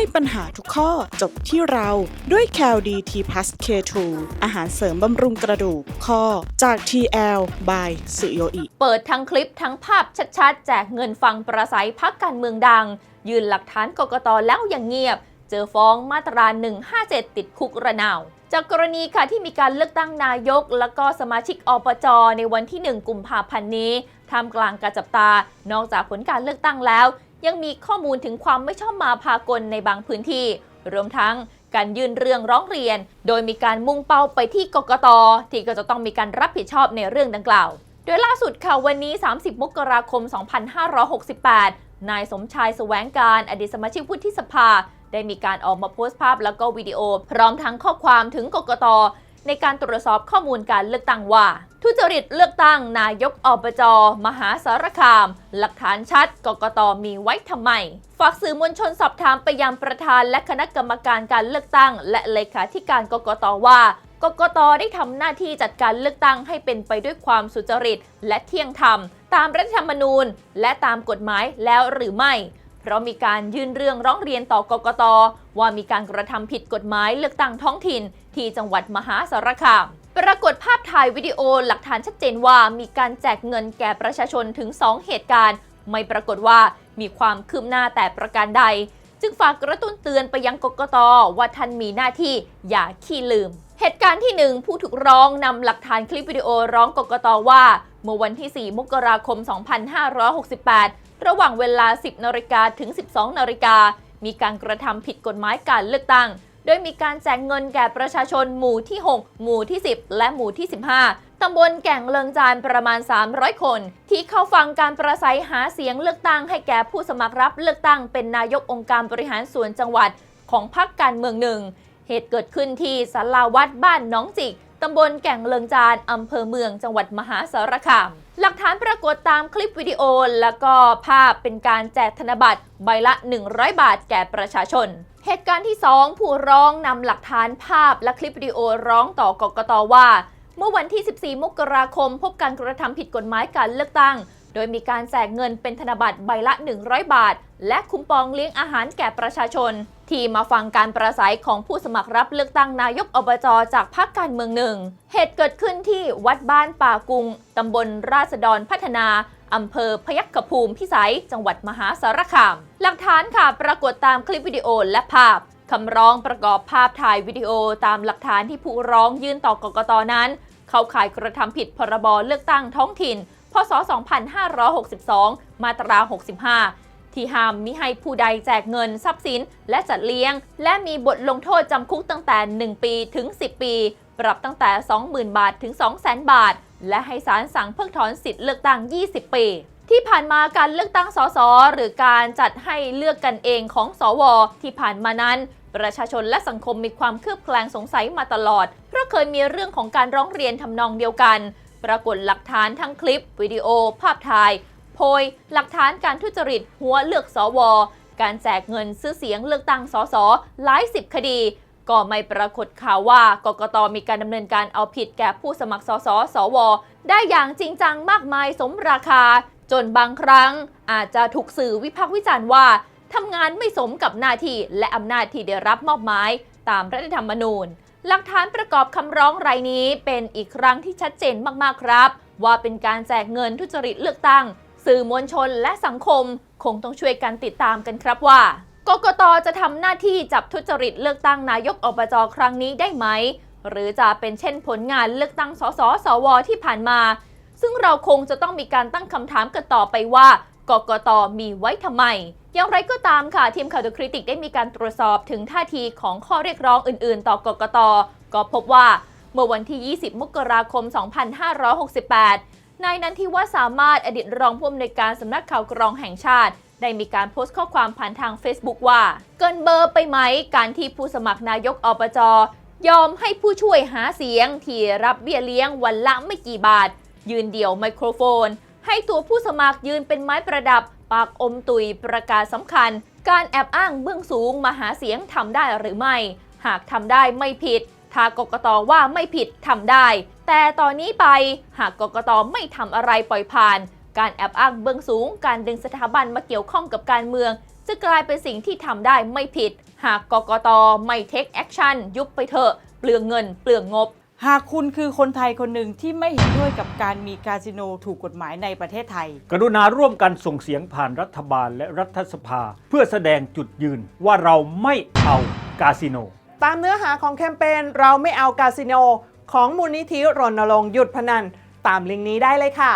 ให้ปัญหาทุกข้อจบที่เราด้วย c a l d t p l u s K2 อาหารเสริมบำรุงกระดูกข้อจาก TL by สุโยอิ เปิดทั้งคลิปทั้งภาพชัดๆ แจกเงินฟังประสัยพักการเมืองดัง ยืนหลักฐานกกตแล้วอย่างเงียบ เจอฟ้องมาตรา 157 ติดคุกระนาวจากกรณีค่ะที่มีการเลือกตั้งนายก และก็สมาชิกอปจในวันที่ 1 กุมภาพันธ์นี้ท่ามกลางการจับตา นอกจากผลการเลือกตั้งแล้ว ยังมีข้อมูลถึงความไม่ชอบมาพากลในบางพื้นที่ รวมทั้งการยื่นเรื่องร้องเรียน โดยมีการมุ่งเป้าไปที่กกตที่ก็จะต้องมีการรับผิดชอบในเรื่องดังกล่าว โดยล่าสุดค่ะวันนี้ 30 มกราคม 2568 นายสมชายแสวงการอดีตสมาชิกวุฒิสภา ได้มีการออกมาโพสต์ภาพแล้วก็วิดีโอ พร้อมทั้งข้อความถึงกกตในการตรวจสอบข้อมูลการเลือกตั้งว่า ทุจริตเลือกตั้งนายกอบจมหาสารคาม หลักฐานชัดกกตมีไว้ทำไม ฝากสื่อมวลชนสอบถามไปยังประธานและคณะกรรมการการเลือกตั้ง และเลขาธิการกกตว่ากกตได้ทำหน้าที่จัดการเลือกตั้งให้เป็นไปด้วยความสุจริตและเที่ยงธรรม ตามรัฐธรรมนูญ และตามกฎหมายแล้วหรือไม่ เพราะมีการยื่นเรื่องร้องเรียนต่อกกตว่ามีการกระทำผิดกฎหมายเลือกตั้งท้องถิ่น ที่จังหวัดมหาสารคามปรากฏภาพถ่ายวิดีโอหลักฐานชัดเจนว่ามีการแจกเงินแก่ประชาชนถึง 2 เหตุการณ์ ไม่ปรากฏว่ามีความคืบหน้าแต่ประการใด จึงฝากกระตุ้นเตือนไปยังกกตว่าท่านมีหน้าที่อย่าขี้ลืม เหตุการณ์ที่ 1 ผู้ถูกร้องนำหลักฐานคลิปวิดีโอร้องกกตว่า เมื่อวันที่ 4 มกราคม 2568 ระหว่างเวลา 10นาฬิกาถึง 12นาฬิกามีการกระทำผิดกฎหมายการเลือกตั้ง โดยมีการแจกเงินแก่ประชาชนหมู่ที่ 6 หมู่ที่ 10 และหมู่ที่ 15 ตำบลแก่งเลิงจานประมาณ 300 คน ที่เข้าฟังการประสัยหาเสียงเลือกตั้งให้แก่ผู้สมัครรับเลือกตั้งเป็นนายกองค์การบริหารส่วนจังหวัดของพรรคการเมืองหนึ่ง เหตุเกิดขึ้นที่ศาลาวัดบ้านน้องจิก ตำบลแก่งเลิงจานอำเภอเมืองจังหวัดมหาสารคาม หลักฐานปรากฏตามคลิปวิดีโอ แล้วก็ภาพเป็นการแจกธนบัตรใบละ 100 บาทแก่ประชาชน เหตุการณ์ที่ 2 ผู้ร้องนำหลักฐานภาพและคลิปวิดีโอร้องต่อกกตว่า เมื่อวันที่ 14 มกราคม พบการกระทำผิดกฎหมายการเลือกตั้ง โดยมีการแจกเงินเป็นธนบัตรใบละ 100 บาท และคุ้มปองเลี้ยงอาหารแก่ประชาชน ที่มาฟังการประสัยของผู้สมัครรับเลือกตั้งนายกอบจจากพรรคการเมืองหนึ่ง เหตุเกิดขึ้นที่วัดบ้านป่ากุง ตำบลราษฎรพัฒนา อำเภอพยัคฆภูมิพิสัย จังหวัดมหาสารคาม หลักฐานค่ะปรากฏตามคลิปวิดีโอและภาพคำร้องประกอบภาพถ่ายวิดีโอตามหลักฐานที่ผู้ร้องยื่นต่อกกตนั้น เข้าข่ายกระทำผิดพรบเลือกตั้งท้องถิ่น พศ 2562 มาตรา 65 ที่ห้ามมิให้ผู้ใดแจกเงินทรัพย์สิน และจัดเลี้ยง และมีบทลงโทษจำคุกตั้งแต่ 1 ปีถึง 10 ปี ปรับตั้งแต่ 20,000 บาทถึง 200,000 บาท และให้ศาลสั่งเพิกถอนสิทธิ์เลือกตั้ง 20 ปีที่ผ่านมาการเลือกตั้งสสหรือการจัดให้เลือกกันเองของสว ที่ผ่านมานั้น ประชาชนและสังคมมีความเคลือบแคลงสงสัยมาตลอด เพราะเคยมีเรื่องของการร้องเรียนทำนองเดียวกัน ปรากฏหลักฐานทั้งคลิป วิดีโอ ภาพถ่าย โพย หลักฐานการทุจริต หัวเลือกสวการแจกเงินซื้อเสียงเลือกตั้งสสหลายสิบคดี ก็ไม่ปรากฏข่าวว่ากกตมีการดำเนินการเอาผิดแก่ผู้สมัครสสสว ได้อย่างจริงจังมากมายสมราคา จนบางครั้ง อาจจะถูกสื่อวิพากษ์วิจารณ์ว่าทำงานไม่สมกับหน้าที่และอำนาจที่ได้รับมอบหมายตามรัฐธรรมนูญ หลักฐานประกอบคำร้องรายนี้เป็นอีกครั้งที่ชัดเจนมากๆครับ ว่าเป็นการแจกเงินทุจริตเลือกตั้ง สื่อมวลชนและสังคม คงต้องช่วยกันติดตามกันครับว่ากกตจะทำหน้าที่จับทุจริตเลือกตั้งนายกอบจครั้งนี้ได้ไหม หรือจะเป็นเช่นผลงานเลือกตั้งสสสวที่ผ่านมา ซึ่งเราคงจะต้องมีการตั้งคำถามกันต่อไปว่ากกตมีไว้ทำไม อย่างไรก็ตามค่ะ ทีมข่าวดูคริติกได้มีการตรวจสอบถึงท่าทีของข้อเรียกร้องอื่น ๆ ต่อกกต ก็พบว่าเมื่อวันที่ 20 มกราคม 2568 นายนันทิวัฒน์สามารถอดีตรองผู้อำนวยการสำนักข่าวกรองแห่งชาติ ได้มีการโพสต์ข้อความผ่านทาง Facebook ว่า เกินเบอร์ไปไหม การที่ผู้สมัครนายกอบจยอมให้ผู้ช่วยหาเสียง ที่รับเบี้ยเลี้ยงวันละไม่กี่บาท ยืนเดี่ยวไมโครโฟน ให้ตัวผู้สมัครยืนเป็นไม้ประดับ ปากอมตุยประกาศสำคัญ การแอบอ้างเบื้องสูงมาหาเสียงทำได้หรือไม่ หากทำได้ไม่ผิดถ้ากกตว่าไม่ผิดทำได้ แต่ตอนนี้ไปหากกกตไม่ทำอะไรปล่อยผ่าน การแอบอ้างเบื้องสูง การดึงสถาบันมาเกี่ยวข้องกับการเมือง จะกลายเป็นสิ่งที่ทำได้ไม่ผิด หากกกตไม่เทคแอคชั่นยุบไปเถอะเปลืองเงิน เปลืองงบ หากคุณคือคนไทยคนหนึ่งที่ไม่เห็นด้วยกับการมีคาสิโนถูกกฎหมายในประเทศไทย กรุณาร่วมกันส่งเสียงผ่านรัฐบาลและรัฐสภา เพื่อแสดงจุดยืนว่าเราไม่เอากาสิโน ตามเนื้อหาของแคมเปญเราไม่เอาคาสิโน ของมูลนิธิรณรงค์หยุดพนัน ตามลิงก์นี้ได้เลยค่ะ